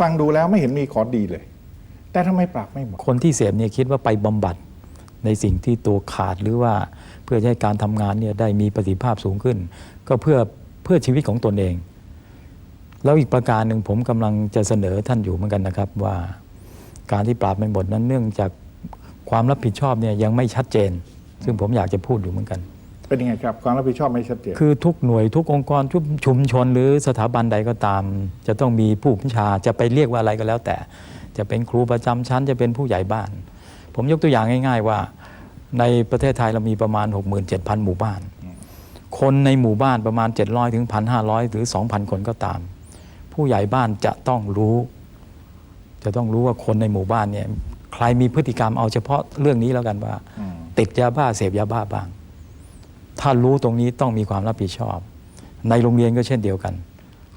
ฟังดูแล้วไม่เห็นมีข้อดีเลย แต่ทำไมปราบไม่หมดคนที่เสพเนี่ยคิดว่าไปบำบัดในสิ่งที่ตัวขาดหรือว่าเพื่อให้การทำงานเนี่ยได้มีประสิทธิภาพสูงขึ้น ก็เพื่อเพื่อชีวิตของตนเอง แล้วอีกประการหนึ่งผมกำลังจะเสนอท่านอยู่เหมือนกันนะครับว่า การที่ปราบไม่หมดนั้นเนื่องจากความรับผิดชอบเนี่ยยังไม่ชัดเจน ซึ่งผมอยากจะพูดอยู่เหมือนกัน เป็นยังไงครับความรับผิดชอบไม่ชัดเจนคือทุกหน่วยทุกองค์กรทุกชุมชนหรือสถาบันใดก็ตาม จะต้องมีผู้บัญชาจะไปเรียกว่าอะไรก็แล้ว แต่จะเป็นครูประจำชั้นจะเป็นผู้ใหญ่บ้าน ผมยกตัวอย่างง่าย ๆ ว่า ในประเทศไทยเรามีประมาณ 67,000 หมู่บ้าน คนในหมู่บ้านประมาณ 700ถึง1,500 หรือ 2,000 คนก็ตาม ผู้ใหญ่บ้านจะต้องรู้ จะต้องรู้ว่าคนในหมู่บ้านเนี่ยใครมีพฤติกรรมเอาเฉพาะเรื่องนี้แล้วกันว่าอืมติดยาบ้าเสพยาบ้าบ้าง ถ้ารู้ตรงนี้ต้องมีความรับผิดชอบ ในโรงเรียนก็เช่นเดียวกัน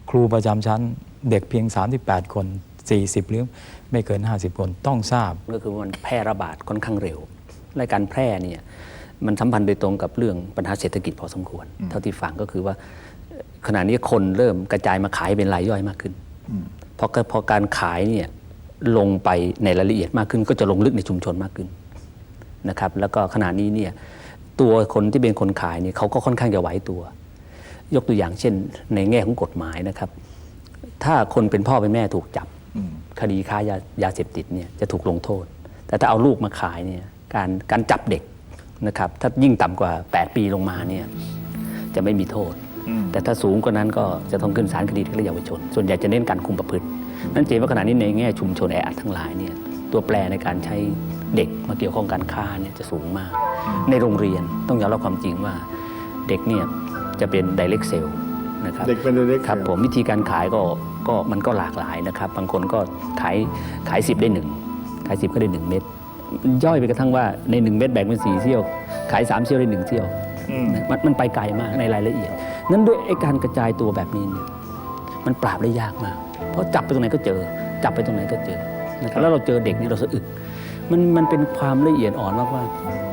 ครูประจำชั้นเด็กเพียง 38 คน 40 หรือไม่เกิน 50 คนต้องทราบ ก็คือมันแพร่ระบาดค่อนข้างเร็ว และการแพร่เนี่ยมันสัมพันธ์โดยตรงกับเรื่องปัญหาเศรษฐกิจพอสมควร เท่าที่ฟังก็คือว่าเอ่อขณะนี้คนเริ่มกระจายมาขายเป็นรายย่อยมากขึ้นเพราะพอการขายเนี่ยลงไปในรายละเอียดมากขึ้น ก็จะลงลึกในชุมชนมากขึ้นนะครับ แล้วก็ขณะนี้เนี่ย ตัวคนที่เป็นคนขายเนี่ยเขาก็ค่อนข้างจะไหวตัว ยกตัวอย่างเช่น ในแง่ของกฎหมายนะครับ ถ้าคนเป็นพ่อเป็นแม่ถูกจับคดีค้ายายาเสพติดเนี่ยจะถูกลงโทษ แต่ถ้าเอาลูกมาขายเนี่ยการการจับเด็กนะครับ ถ้ายิ่งต่ำกว่า 8 ปีลงมาเนี่ยจะไม่มีโทษอืมแต่ถ้าสูงกว่านั้นก็จะต้องขึ้นศาลคดีเด็กและเยาวชน ส่วนใหญ่จะเน้นการคุมประพฤตินั่นเจนว่าขณะนี้ในแง่ชุมชนแออัดทั้งหลายเนี่ย ตัวแปรในการใช้เด็กมาเกี่ยวข้องการค้าเนี่ยจะสูงมาก ในโรงเรียนต้องยอมรับความจริงว่าเด็กเนี่ยจะเป็น direct sale นะครับเด็กเป็น direct ครับ sale ผมวิธีการขายก็ก็มันก็หลากหลายนะครับ บางคนก็ขายขายสิบได้หนึ่งขายสิบก็ได้หนึ่งเม็ดย่อยไปกระทั่งว่าในหนึ่งเม็ดแบ่งเป็นสี่เซี่ยว ขายสามเซี่ยวได้หนึ่งเซี่ยวอืมมันมันไปไกลมากในรายละเอียดนั้นด้วยไอ้การกระจายตัวแบบนี้เนี่ยมันปราบได้ยากมาก เพราะจับไปตรงไหนก็เจอ จับไปตรงไหนก็เจอ นะครับแล้วเราเจอเด็กนี่เราสะอึกมันมันเป็นความละเอียดอ่อนมากว่า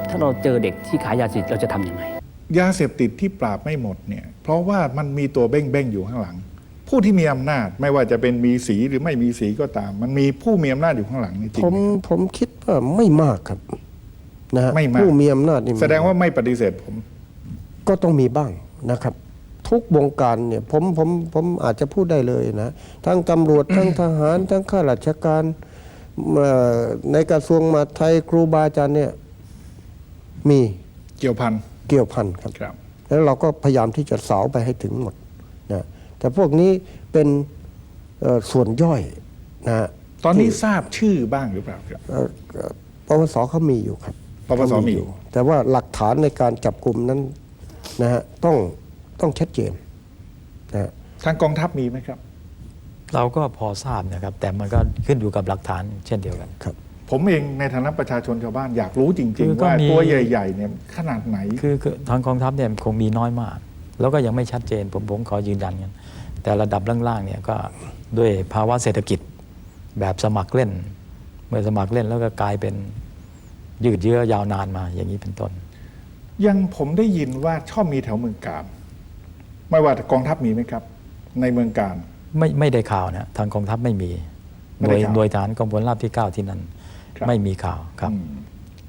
ถ้าเราเจอเด็กที่ขายยาเสพติดเราจะทำยังไงยาเสพติดที่ปราบไม่หมดเนี่ยเพราะว่ามันมีตัวเบ้งเบ้งๆอยู่ข้างหลัง ผู้ที่มีอำนาจไม่ว่าจะเป็นมีสีหรือไม่มีสีก็ตาม มันมีผู้มีอำนาจอยู่ข้างหลังนี่จริงผมไหมผมคิดว่าไม่มากครับนะฮะไม่มากผู้มีอำนาจนี่แสดงว่าไม่ปฏิเสธผม ก็ต้องมีบ้างนะครับ ทุกวงการเนี่ยผมผมผมอาจจะพูดได้เลยนะ ทั้งตำรวจทั้งทหาร ทั้งข้าราชการเอ่อ ในกระทรวงมหาดไทยครูบาอาจารย์เนี่ยมีเกี่ยวพันเกี่ยวพันครับครับแล้วเราก็พยายามที่จะสาวไปให้ถึงหมดนะแต่พวกนี้เป็นเอ่อส่วนย่อยนะฮะตอนนี้ทราบชื่อบ้างหรือเปล่าครับเอ่อเอ่อปปสเขามีอยู่ครับปปสมีเขาอยู่ แต่ว่าหลักฐานในการจับกลุ่มนั้นนะฮะต้องต้องชัดเจนนะฮะทางกองทัพมีไหมครับ เราก็พอทราบนะครับ แต่มันก็ขึ้นอยู่กับหลักฐานเช่นเดียวกัน ครับ ผมเองในฐานะประชาชนชาวบ้านอยากรู้จริง คือๆ ก็ว่ามี ตัวใหญ่ๆเนี่ยขนาดไหน คือคือทางกองทัพเนี่ยคงมีน้อยมาก แล้วก็ยังไม่ชัดเจนผมผมขอยืนยันกันแต่ระดับล่างๆเนี่ยก็ด้วยภาวะเศรษฐกิจแบบสมัครเล่น เมื่อสมัครเล่นแล้วก็กลายเป็นยืดเยื้อยาวนานมาอย่างนี้เป็นต้น ยังผมได้ยินว่าชอบมีแถวเมืองการ ไม่ว่ากองทัพมีไหมครับ ในเมืองการ ไม่ไม่ได้ข่าวนะทางกองทัพไม่มีหไม่น่ได้วยข่าวหน่วยฐานกองพลราบที่9ที่นั่นครับไม่มีข่าวครับอืม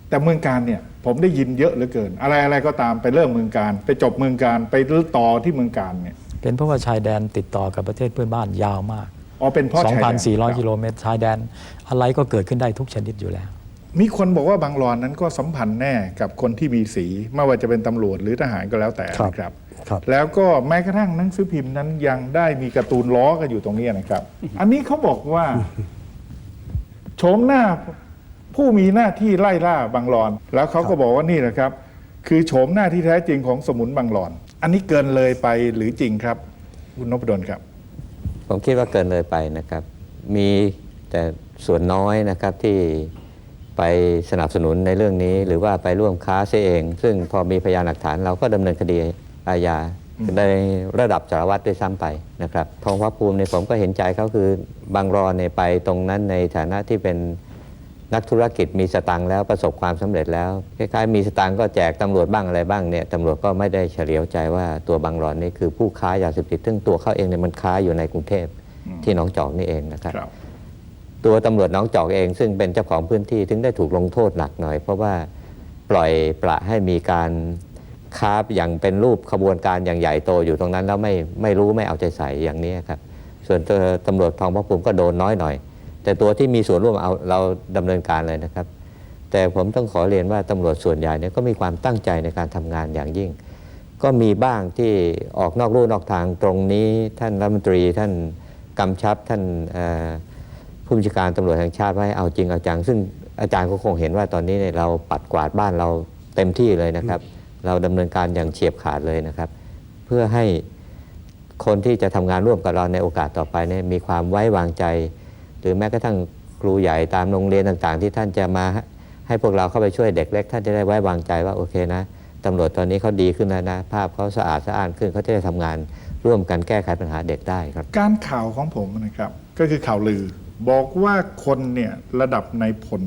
แต่เมืองการเนี่ยผมได้ยินเยอะเหลือเกิน อะไรอะไรก็ตามไปเริ่มเมืองการ ไปจบเมืองการไปต่อที่เมืองการเนี่ยเป็นเพราะว่าชายแดนติดต่อกับประเทศเพื่อนบ้านยาวมากอ๋อเป็นเพราะชายแดน2,400กิโลเมตรชายแดนอะไรก็เกิดขึ้นได้ทุกชนิดอยู่แล้ว มีคนบอกว่าบางรอนนั้นก็สัมพันธ์แน่กับคนที่มีสีไม่ว่าจะเป็นตำรวจหรือทหารก็แล้วแต่ครับนะครับครับแล้วก็แม้กระทั่งหนังสือพิมพ์นั้นยังได้มีการ์ตูนล้อกันอยู่ตรงนี้นะครับ อันนี้เขาบอกว่าโฉมหน้าผู้มีหน้าที่ไล่ล่าบางรอน แล้วเขาก็บอกว่านี่นะครับ คือโฉมหน้าที่แท้จริงของสมุนบางรอน อันนี้เกินเลยไปหรือจริงครับคุณนพดลครับ ผมคิดว่าเกินเลยไปนะครับ มีแต่ส่วนน้อยนะครับที่ ไปสนับสนุนในเรื่องนี้ หรือว่าไปร่วมค้าเสียเอง ซึ่งพอมีพยานหลักฐานเราก็ดำเนินคดีอาญาในระดับสารวัตรด้วยซ้ำไปนะครับทองพระภูมิเนี่ยผมก็เห็นใจเขาคือบางรอนเนี่ยไปตรงนั้นในฐานะที่เป็นนักธุรกิจมีสตังค์แล้วประสบความสำเร็จแล้วคล้ายๆ มีสตังค์ก็แจกตำรวจบ้างอะไรบ้างเนี่ยตำรวจก็ไม่ได้เฉลียวใจว่าตัวบางรอนนี่คือผู้ค้ายาเสพติดซึ่งตัวเขาเองเนี่ยมันค้าอยู่ในกรุงเทพที่หนองจอกนี่เองนะครับครับ ตัวตำรวจน้องจอกเองซึ่งเป็นเจ้าของพื้นที่ถึงได้ถูกลงโทษหนักหน่อย เพราะว่าปล่อยปละให้มีการค้าอย่างเป็นรูปขบวนการอย่างใหญ่โตอยู่ตรงนั้นแล้วไม่ไม่รู้ไม่เอาใจใส่อย่างนี้ครับ ส่วนตัวตำรวจทองพระภูมิก็โดนน้อยหน่อย แต่ตัวที่มีส่วนร่วมเอาเราดำเนินการเลยนะครับ แต่ผมต้องขอเรียนว่าตำรวจส่วนใหญ่เนี่ยก็มีความตั้งใจในการทำงานอย่างยิ่ง ก็มีบ้างที่ออกนอกลู่นอกทางตรงนี้ท่านรัฐมนตรีท่านกำชับท่านอ ผู้บัญชาการตำรวจแห่งชาติให้เอาจริงเอาจัง ซึ่งอาจารย์ก็คงเห็นว่าตอนนี้เนี่ยเราปัดกวาดบ้านเราเต็มที่เลยนะครับ เราดำเนินการอย่างเฉียบขาดเลยนะครับ เพื่อให้คนที่จะทำงานร่วมกับเราในโอกาสต่อไปเนี่ยมีความไว้วางใจ หรือแม้กระทั่งครูใหญ่ตามโรงเรียนต่างๆ ที่ท่านจะมาให้พวกเราเข้าไปช่วยเด็กเล็กท่านจะได้ไว้วางใจว่าโอเคนะตำรวจตอนนี้เขาดีขึ้นแล้วนะ ภาพเขาสะอาดสะอ้านขึ้นเขาจะได้ทำงานร่วมกันแก้ไขปัญหาเด็กได้ครับ การข่าวของผมนะครับ ก็คือข่าวลือ บอกว่าคนเนี่ยระดับนายพล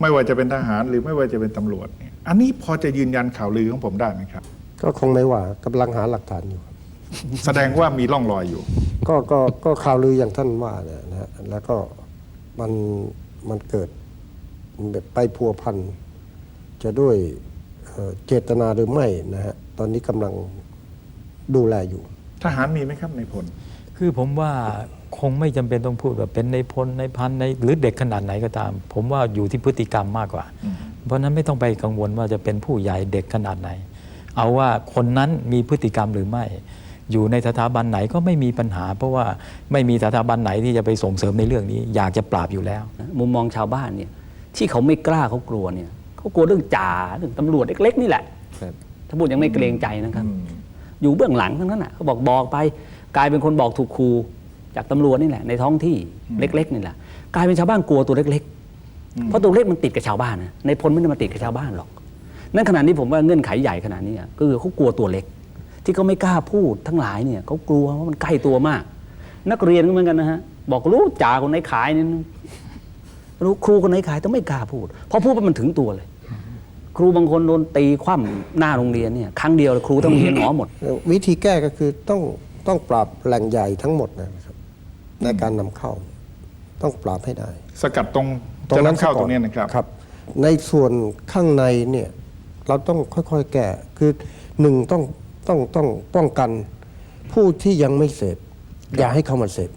ไม่ว่าจะเป็นทหารหรือไม่ว่าจะเป็นตำรวจเนี่ยอันนี้พอจะยืนยันข่าวลือของผมได้ไหมครับ ก็คงไม่ว่ากำลังหาหลักฐานอยู่แสดงว่ามีร่องรอยอยู่ ก็ก็ก็ข่าวลืออย่างท่านว่าเนี่ยนะฮะแล้วก็มันมันเกิดแบบไปพัวพันจะด้วยเอ่อเจตนาหรือไม่นะฮะตอนนี้กำลังดูแลอยู่ ทหารมีไหมครับในพล คือผมว่าคงไม่จำเป็นต้องพูดว่าเป็นในพลในพันในหรือเด็กขนาดไหนก็ตาม ผมว่าอยู่ที่พฤติกรรมมากกว่า เพราะฉะนั้นไม่ต้องไปกังวลว่าจะเป็นผู้ใหญ่เด็กขนาดไหน เอาว่าคนนั้นมีพฤติกรรมหรือไม่ อยู่ในสถาบันไหนก็ไม่มีปัญหา เพราะว่าไม่มีสถาบันไหนที่จะไปส่งเสริมในเรื่องนี้ อยากจะปราบอยู่แล้วนะมุมมองชาวบ้านเนี่ยที่เขาไม่กล้าเขากลัวเนี่ยเขากลัวเรื่องจ่าเรื่องตำรวจเล็ก ๆ นี่แหละครับถ้าพูดยังไม่เกรงใจนะครับ อยู่เบื้องหลังทั้งนั้นอะเขาบอกบอกไป กลายเป็นคนบอกถูกครูจากตำรวจนี่แหละในท้องที่เล็ก ๆ นี่แหละกลายเป็นชาวบ้านกลัวตัวเล็ก ๆ เพราะตัวเล็กมันติดกับชาวบ้านนะในพลไม่ได้มาติดกับชาวบ้านหรอกนั่นขนาดนี้ผมว่าเงื่อนไขใหญ่ขนาดนี้อะก็คือเขากลัวตัวเล็ก ที่เขาไม่กล้าพูดทั้งหลายเนี่ยเขากลัวว่ามันใกล้ตัวมาก นักเรียนก็เหมือนกันนะฮะบอกรู้จ่าคนไหนขายเนี่ยรู้ครูคนไหนขายแต่ไม่กล้าพูดเพราะพูดไปมันถึงตัวเลย ครูบางคนโดนตีคว่ำหน้าโรงเรียนเนี่ยครั้งเดียวครูต้องเรียนหมอหมด วิธีแก้ก็คือต้อง ต้องปราบแหล่งใหญ่ทั้งหมดนะครับในการนำเข้า ต้องปราบให้ได้ สกัดตรงจะนำเข้าตรงเนี้ยนะครับ ครับ ในส่วนข้างในเนี่ยเราต้องค่อยๆแก้คือหนึ่งต้องต้องต้องป้องกัน ผู้ที่ยังไม่เสพอย่าให้เข้ามาเสพ